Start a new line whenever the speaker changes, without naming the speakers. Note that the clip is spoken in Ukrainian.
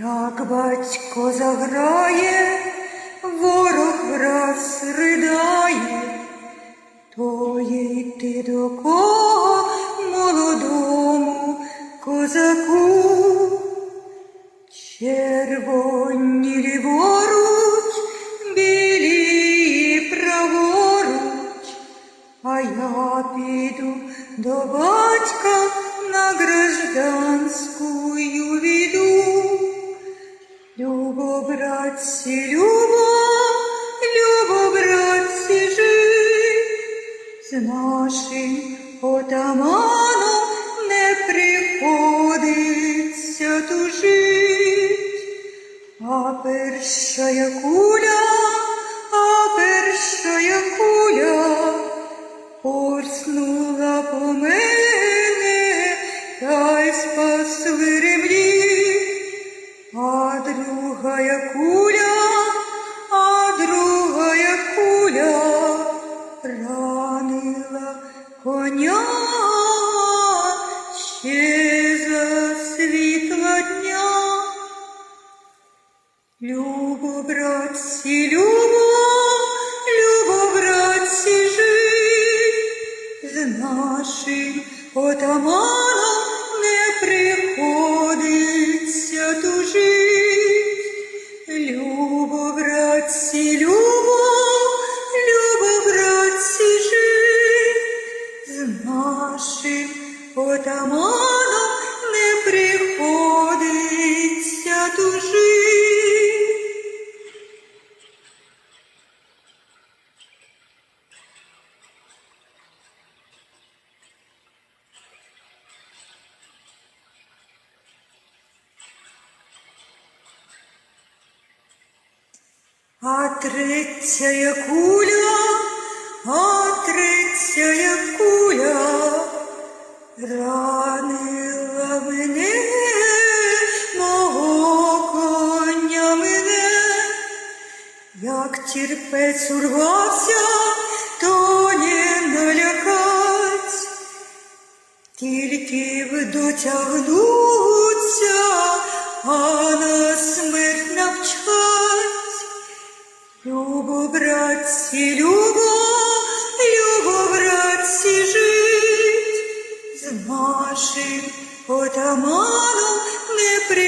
Як батько заграє, ворог раз ридає, то є йти до кого молодому козаку. Червоні ліворуч, білі праворуч, а я піду до батька на гражданську братці, любо, любо, братці, жив, з нашим отаманом не приходиться тужить. А першая куля, а першая куля порснула по мене, та й спасли ремні. А другая куля, а другая куля ранила коня ще за світла дня. Любо, братці, любо, любо, братці, жив, з нашим отаманом отаманом не приходиться тужить. А третя куля, а третя ранила мене, мого коня мене, як терпець урвався, то не налякать, тільки дотягнуться, а на смерть навчать. Любо, братці, любо, любо, братці, з нашим отаманом не при.